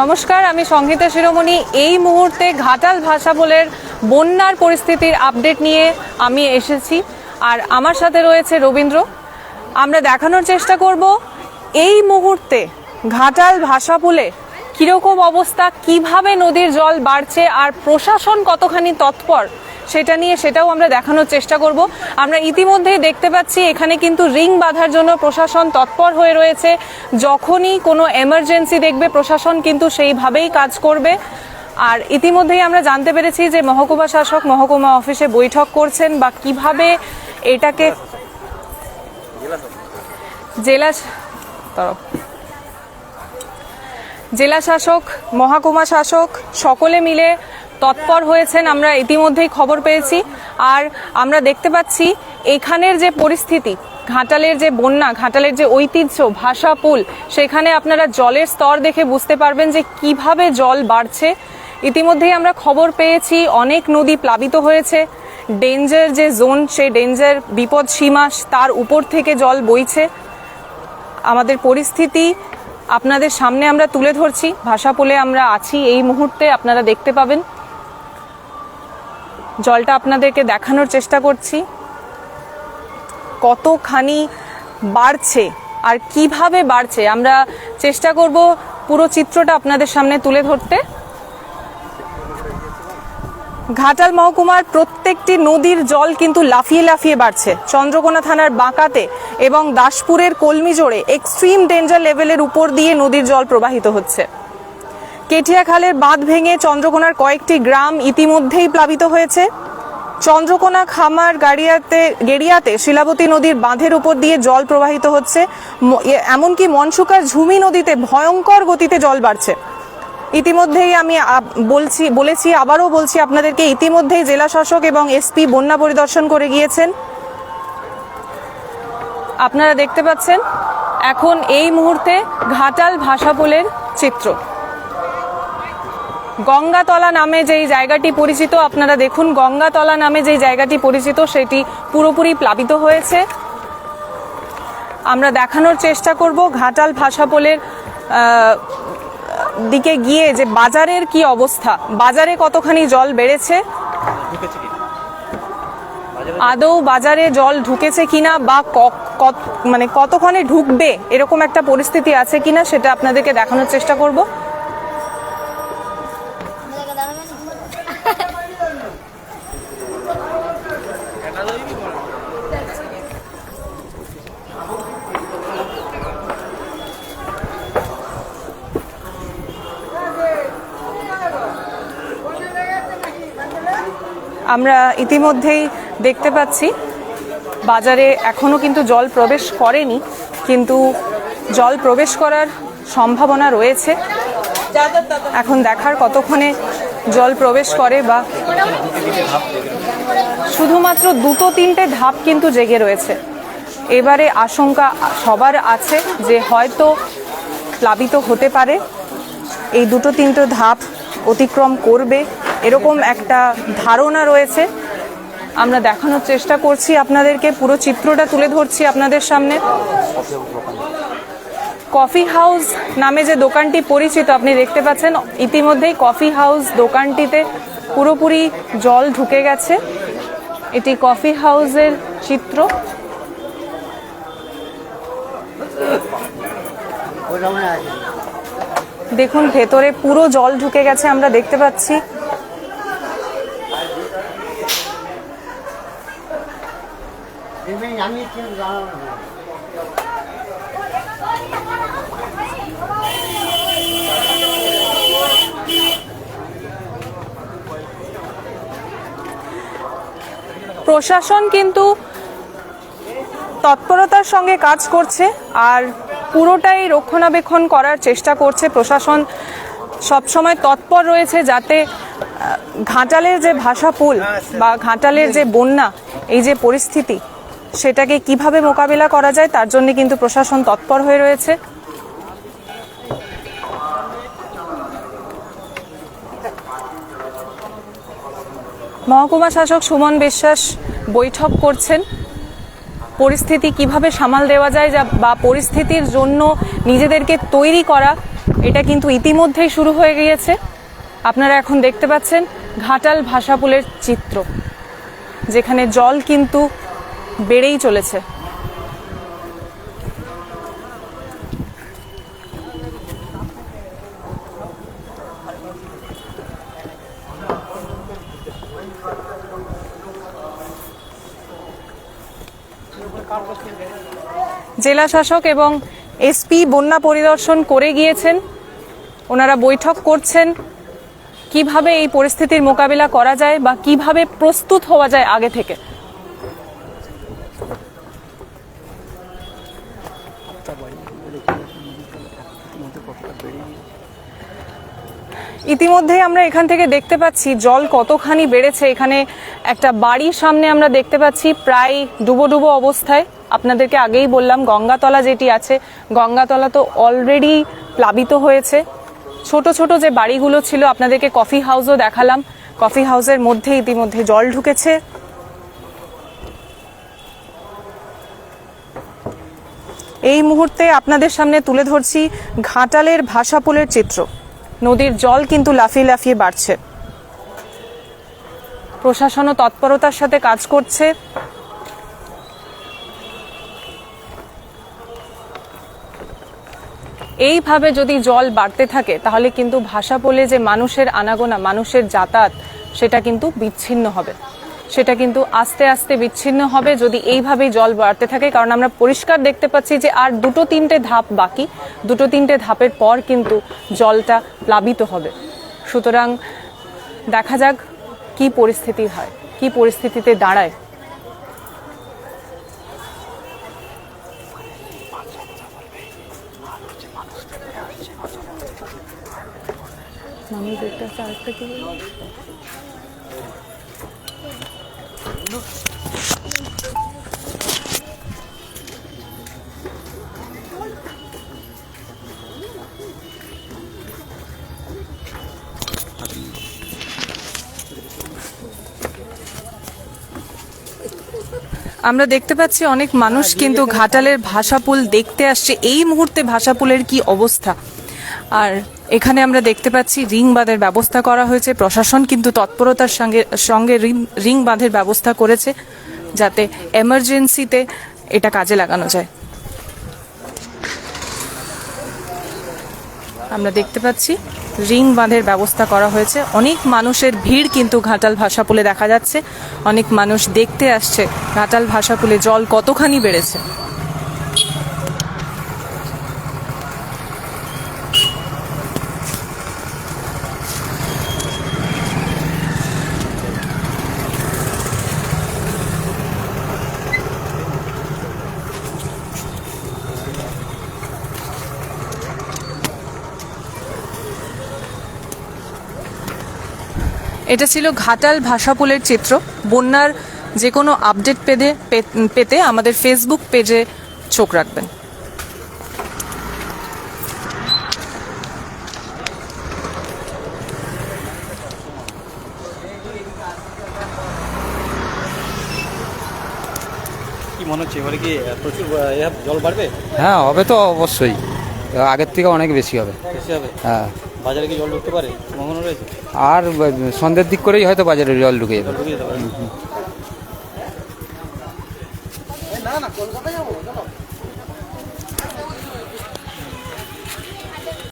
নমস্কার, আমি সংহিতা শিরোমণি। এই মুহূর্তে ঘাটাল ভাষা বলের বন্যার পরিস্থিতির আপডেট নিয়ে আমি এসেছি। আর আমার সাথে রয়েছে রবীন্দ্র। আমরা দেখানোর চেষ্টা করব, এই মুহূর্তে ঘাটাল ভাষাপুলে কীরকম অবস্থা, কীভাবে নদীর জল বাড়ছে, আর প্রশাসন কতখানি তৎপর সেটা নিয়ে সেটাও আমরা দেখানোর চেষ্টা করব। আমরা ইতিমধ্যেই দেখতে পাচ্ছি এখানে কিন্তু রিং বাঁধার জন্য প্রশাসন তৎপর হয়ে রয়েছে। যখনই কোনো এমার্জেন্সি দেখবে, প্রশাসন কিন্তু সেইভাবেই কাজ করবে। আর ইতিমধ্যেই আমরা জানতে পেরেছি যে মহকুমা শাসক মহকুমা অফিসে বৈঠক করছেন বা কীভাবে এটাকে জেলা তরফ। জেলা শাসক, মহাকুমা শাসক সকলে মিলে তৎপর হয়েছেন, আমরা ইতিমধ্যেই খবর পেয়েছি। আর আমরা দেখতে পাচ্ছি, এখানের যে পরিস্থিতি, ঘাটালের যে বন্যা, ঘাটালের যে ঐতিহ্য, ভাষা পুল, সেখানে আপনারা জলের স্তর দেখে বুঝতে পারবেন যে কীভাবে জল বাড়ছে। ইতিমধ্যেই আমরা খবর পেয়েছি, অনেক নদী প্লাবিত হয়েছে। ডেঞ্জার যে জোন, সেই ডেঞ্জার বিপদ সীমা, তার উপর থেকে জল বইছে। আমাদের পরিস্থিতি আপনাদের সামনে আমরা তুলে ধরছি। ভাষা পোলে আমরা আছি, এই মুহূর্তে আপনারা দেখতে পাবেন। জলটা আপনাদেরকে দেখানোর চেষ্টা করছি। কতখানি বাড়ছে আর কীভাবে বাড়ছে? আমরা চেষ্টা করব পুরো চিত্রটা আপনাদের সামনে তুলে ধরতে। ঘাটাল মহকুমার প্রত্যেকটি নদীর জল কিন্তু লাফিয়ে লাফিয়ে বাড়ছে। চন্দ্রকোনা থানার বাঁকাতে এবং দাসপুরের কলমিজোড়ে এক্সট্রিম ডেঞ্জার লেভেলের উপর দিয়ে নদীর জল প্রবাহিত হচ্ছে। কেটিয়া খালের বাঁধ ভেঙে চন্দ্রকোনার কয়েকটি গ্রাম ইতিমধ্যেই প্লাবিত হয়েছে। চন্দ্রকোনা খামার গাড়িয়াতে গেরিয়াতে শিলাবতী নদীর বাঁধের উপর দিয়ে জল প্রবাহিত হচ্ছে। এমনকি মনসুকার ঝুমি নদীতে ভয়ঙ্কর গতিতে জল বাড়ছে। ইতিমধ্যেই আমি বলছি, বলেছি, আবারও বলছি আপনাদেরকে, ইতিমধ্যেই জেলা শাসক এবং এসপি বন্যা পরিদর্শন করে গিয়েছেন। আপনারা দেখতে পাচ্ছেন, এখন এই মুহূর্তে ঘাটাল ভাষাপোলের চিত্র। গঙ্গাতলা নামে যেই জায়গাটি পরিচিত, আপনারা দেখুন, গঙ্গাতলা নামে যেই জায়গাটি পরিচিত, সেটি পুরোপুরি প্লাবিত হয়েছে। আমরা দেখানোর চেষ্টা করব ঘাটাল ভাষাপোলের দিকে গিয়ে যে বাজারের কি অবস্থা। বাজারে কতখানি জল বেড়েছে? আদৌ বাজারে জল ঢুকেছে কিনা বা মানে কতক্ষণে ঢুকবে, এরকম একটা পরিস্থিতি আছে কিনা, সেটা আপনাদেরকে দেখানোর চেষ্টা করব। আমরা ইতিমধ্যেই দেখতে পাচ্ছি, বাজারে এখনও কিন্তু জল প্রবেশ করেনি, কিন্তু জল প্রবেশ করার সম্ভাবনা রয়েছে। এখন দেখার কতক্ষণে জল প্রবেশ করে বা শুধুমাত্র দুটো তিনটে ধাপ কিন্তু জেগে রয়েছে। এবারে আশঙ্কা সবার আছে যে হয়তো প্লাবিত হতে পারে। এই দুটো তিনটে ধাপ অতিক্রম করবে। এরকম একটা ধারণা রয়েছে। আমরা দেখানোর চেষ্টা করছি আপনাদেরকে, পুরো চিত্রটা তুলে ধরছি আপনাদের সামনে। কফি হাউস নামে যে দোকানটি পরিচিত, আপনি দেখতে পাচ্ছেন, ইতিমধ্যেই কফি হাউস দোকানটিতে পুরোপুরি জল ঢুকে গেছে। এটি কফি হাউসের চিত্র। দেখুন, ভেতরে পুরো জল ঢুকে গেছে, আমরা দেখতে পাচ্ছি আমি কিন্তু জানাব না প্রশাসন কিন্তু তৎপরতার সঙ্গে কাজ করছে আর পুরোটাই রক্ষণাবেক্ষণ করার চেষ্টা করছে প্রশাসন। সবসময় তৎপর রয়েছে যাতে ঘাটালের যে ভাষা পুল বা ঘাটালের যে বন্যা, এই যে পরিস্থিতি সেটাকে কীভাবে মোকাবিলা করা যায় তার জন্য কিন্তু প্রশাসন তৎপর হয়ে রয়েছে। মহকুমা শাসক সুমন বিশ্বাস বৈঠক করছেন। পরিস্থিতি কীভাবে সামাল দেওয়া যায় যা বা পরিস্থিতির জন্য নিজেদেরকে তৈরি করা, এটা কিন্তু ইতিমধ্যেই শুরু হয়ে গিয়েছে। আপনারা এখন দেখতে পাচ্ছেন ঘাটাল ভাষাপুলের চিত্র, যেখানে জল কিন্তু বেড়েই চলেছে। জেলা শাসক এবং এসপি বন্যা পরিদর্শন করে গিয়েছেন। ওনারা বৈঠক করছেন। কীভাবে এই পরিস্থিতির মোকাবিলা করা যায় বা কীভাবে প্রস্তুত হওয়া যায় আগে থেকে? ইতিমধ্যেই আমরা এখান থেকে দেখতে পাচ্ছি জল কতখানি বেড়েছে। এখানে একটা বাড়ির সামনে আমরা দেখতে পাচ্ছি প্রায় ডুবো ডুবো অবস্থায়। আপনাদেরকে আগেই বললাম, গঙ্গাতলা যেটি আছে, গঙ্গাতলা তো অলরেডি প্লাবিত হয়েছে। ছোট ছোট যে বাড়িগুলো ছিল, আপনাদেরকে কফি হাউসও দেখালাম। কফি হাউসের মধ্যে ইতিমধ্যে জল ঢুকেছে। এই মুহূর্তে আপনাদের সামনে তুলে ধরছি ঘাটালের ভাষাপুলের চিত্র। নদীর জল কিন্তু লাফিয়ে লাফিয়ে বাড়ছে। প্রশাসনও তৎপরতার সাথে কাজ করছে। এইভাবে যদি জল বাড়তে থাকে, তাহলে কিন্তু ভাষা বলে যে মানুষের আনাগোনা, মানুষের যাতায়াত, সেটা কিন্তু বিচ্ছিন্ন হবে। সেটা কিন্তু আস্তে আস্তে বিচ্ছিন্ন হবে যদি এইভাবেই জল বাড়তে থাকে। কারণ আমরা পরিষ্কার দেখতে পাচ্ছি যে আর দুটো তিনটে ধাপ বাকি। দুটো তিনটে ধাপের পর কিন্তু জলটা প্লাবিত হবে। সুতরাং দেখা যাক কি পরিস্থিতি হয়, কি পরিস্থিতিতে দাঁড়ায়। মানুষ কি আমরা দেখতে পাচ্ছি অনেক মানুষ কিন্তু ঘাটালের ভাষাপুল দেখতে আসছে। এই মুহূর্তে ভাষাপুলের কি অবস্থা? আর এখানে আমরা দেখতে পাচ্ছি রিং বাঁধের ব্যবস্থা করা হয়েছে। প্রশাসন কিন্তু তৎপরতার সঙ্গে সঙ্গে রিং- বাঁধের ব্যবস্থা করেছে যাতে এমার্জেন্সিতে এটা কাজে লাগানো যায়। আমরা দেখতে পাচ্ছি রিং বাঁধের ব্যবস্থা করা হয়েছে। অনেক মানুষের ভিড় কিন্তু ঘাটাল ভাষাপুলে দেখা যাচ্ছে। অনেক মানুষ দেখতে আসছে। ঘাটাল ভাষাপুলে জল কতখানি বেড়েছে? এটা ছিল ঘাটাল ভাষাপুলের চিত্র। বন্যার যে কোনো আপডেট পেতে পেতে আমাদের ফেসবুক পেজে চোখ রাখবেন। কি মনে হচ্ছে এবারে কি প্রচুর আহ, এ হবে, জল বাড়বে? হ্যাঁ হবে তো অবশ্যই। আগের থেকে অনেক বেশি হবে। বেশি হবে? হ্যাঁ। বাজারে কি জল ঢুকতে পারে? সম্ভাবনা রয়েছে? আর সন্ধ্যের দিক করেই হয়তো বাজারে জল ঢুকে যাবে।